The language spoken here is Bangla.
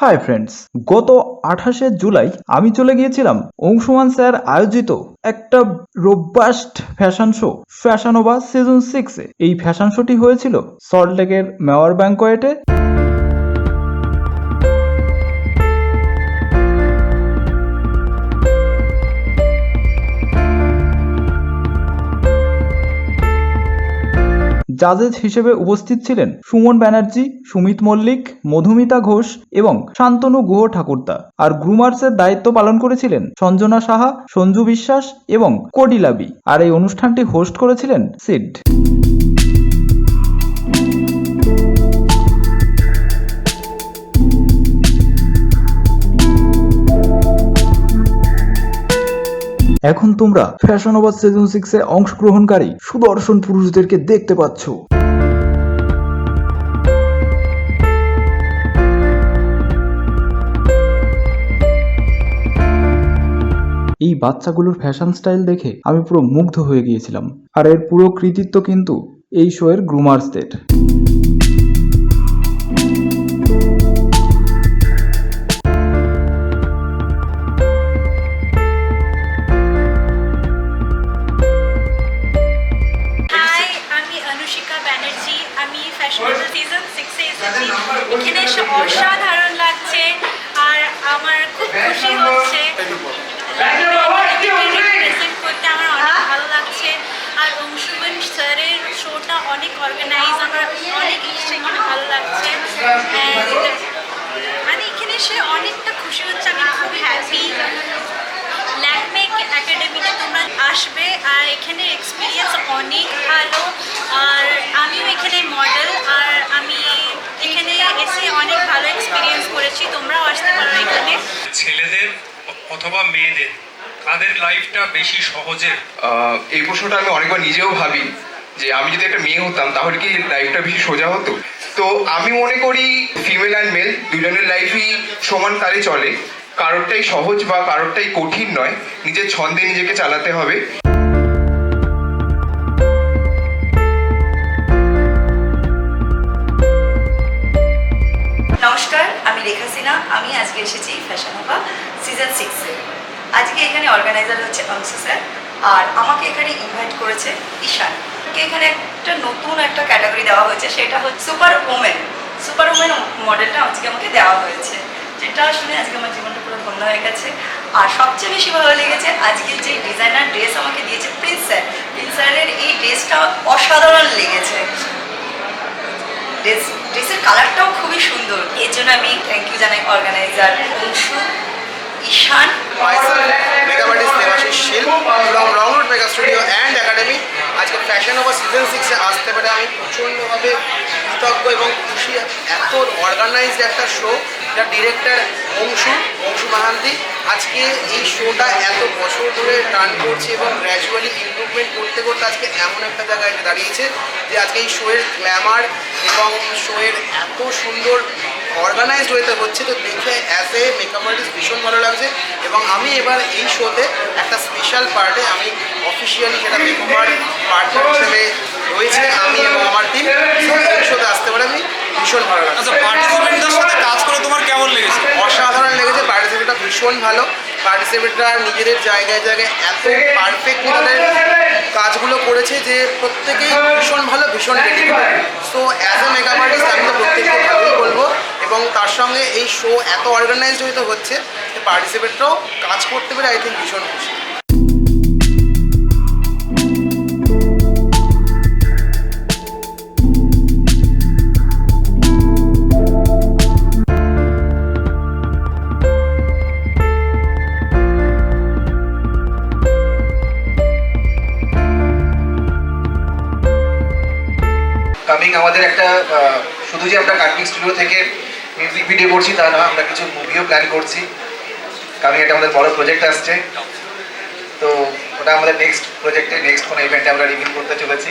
হাই ফ্রেন্ডস গত আঠাশে জুলাই আমি চলে গিয়েছিলাম অংশুমান স্যার আয়োজিত একটা robust fashion show Fashionova season সিক্সে এই ফ্যাশন শোটি হয়েছিল সল্টলেকের মেওয়ার ব্যাঙ্কোয়েটে জাজেস হিসেবে উপস্থিত ছিলেন সুমন ব্যানার্জি, সুমিত মল্লিক, মধুমিতা ঘোষ এবং শান্তনু গুহ ঠাকুরদা আর গ্রুমার্সের দায়িত্ব পালন করেছিলেন সঞ্জনা সাহা, সঞ্জু বিশ্বাস এবং কোডিলাবি আর এই অনুষ্ঠানটি হোস্ট করেছিলেন সিড। এখন তোমরা ফ্যাশন ওভার সিজন সিক্সে অংশগ্রহণকারী সুদর্শন পুরুষদেরকে দেখতে পাচ্ছ। এই বাচ্চাগুলোর ফ্যাশন স্টাইল দেখে আমি পুরো মুগ্ধ হয়ে গিয়েছিলাম। আর এর পুরো কৃতিত্ব কিন্তু এই শো এর গ্রুমার্সদের এখানে এসে অসাধারণ লাগছে আর আমার খুব খুশি হচ্ছে। আর স্যারের শোটা অনেক আমার অনেক ভালো লাগছে। মানে এখানে অনেকটা খুশি হচ্ছে, আমি খুব হ্যাপি ল্যাকমে একাডেমিতে তোমরা আসবে, আর এখানে এক্সপিরিয়েন্স অনেক, আর আমিও এখানে মডেল আর আমি এখানে এসে অনেক ভালো এক্সপিরিয়েন্স করেছি তোমরাও আসতে পারো এখানে ছেলেদের অথবা মেয়েদের, তাদের লাইফটা বেশি সহজের? এই প্রশ্নটা আমি অনেকবার নিজেও ভাবি, যে আমি যদি একটা মেয়ে হতাম, তাহলে কি লাইফটা বেশি সোজা হতো? তো আমি মনে করি ফিমেল অ্যান্ড মেল দুজনের লাইফই সমান তালে চলে, কারোরটাই সহজ বা কারোরটাই কঠিন নয়, নিজের ছন্দে নিজেকে চালাতে হবে। আমি আমি আজকে এসেছি ফ্যাশন হোভা সিজন সিক্সে আজকে এখানে অর্গানাইজার হচ্ছে অংশ স্যার আর আমাকে এখানে ইনভাইট করেছে ঈশান। এখানে একটা নতুন একটা ক্যাটাগরি দেওয়া হয়েছে, সেটা হচ্ছে সুপার ওমেন সুপার ওমেন মডেলটা আজকে আমাকে দেওয়া হয়েছে। যেটা শুনে আজকে আমার জীবনটা পুরো ধন্য হয়ে গেছে। আর সবচেয়ে বেশি ভালো লেগেছে, আজকে যে ডিজাইনার ড্রেস আমাকে দিয়েছে প্রিন্স স্যার প্রিন্স স্যারের এই ড্রেসটা অসাধারণ লেগেছে। ড্রেস কালারটাও খুবই সুন্দর। এর জন্য আমি থ্যাংক ইউ জানাই organiser Anshu, Ishan. Shil, from Roundwood Makeup Studio and আজকে ফ্যাশন ওভার সিজন সিক্সে আসতে পেরে আমি প্রচণ্ডভাবে কৃতজ্ঞ এবং খুশি। এত অর্গানাইজড একটা শো যার ডিরেক্টর অংশু অংশু মাহান্তি। আজকে এই শোটা এত বছর ধরে রান করছে এবং গ্র্যাজুয়ালি করতে করতে আজকে এমন একটা জায়গায় এসে দাঁড়িয়েছে যে আজকে এই শোয়ের গ্ল্যামার এবং শোয়ের এত সুন্দর অর্গানাইজড ওয়েতে হচ্ছে তো দেখে অ্যাজ এ মেকআপ আর্টিস্ট ভীষণ ভালো লাগছে এবং আমি এবার এই শোতে একটা স্পেশাল পার্টে আমি অফিসিয়ালি সেটা মেকআপার পার্টনার হিসেবে রয়েছে আমি এবং আমার টিম এই শোতে আসতে পারে আমি ভীষণ ভালো লাগছে। আচ্ছা পার্টিসিপেন্টদের সাথে কাজ করে তোমার কেমন লেগেছে? অসাধারণ লেগেছে পার্টিসিপেটটা ভীষণ ভালো। পার্টিসিপেটরা নিজেদের জায়গায় জায়গায় এত পারফেক্ট তাদের কাজগুলো করেছে যে প্রত্যেকেই ভীষণ ভালো, ভীষণ dedicated so as a makeup artist আমি তো প্রত্যেককে ভালোই বলব এবং তার সঙ্গে এই শো এত অর্গানাইজড হয়তো হচ্ছে যে পার্টিসিপেটরাও কাজ করতে পেরে আই থিঙ্ক ভীষণ খুশি। কামিং আমাদের একটা শুধু যে আমরা কার্টিং স্টুডিও থেকে মিউজিক ভিডিও করছি তা না, আমরা কিছু মুভিও প্ল্যান করছি। কামিং একটা আমাদের বড় প্রজেক্ট আসছে। তো ওটা আমাদের নেক্সট প্রজেক্টে নেক্সট কোনো ইভেন্টে আমরা রিভিউ করতে চলেছি।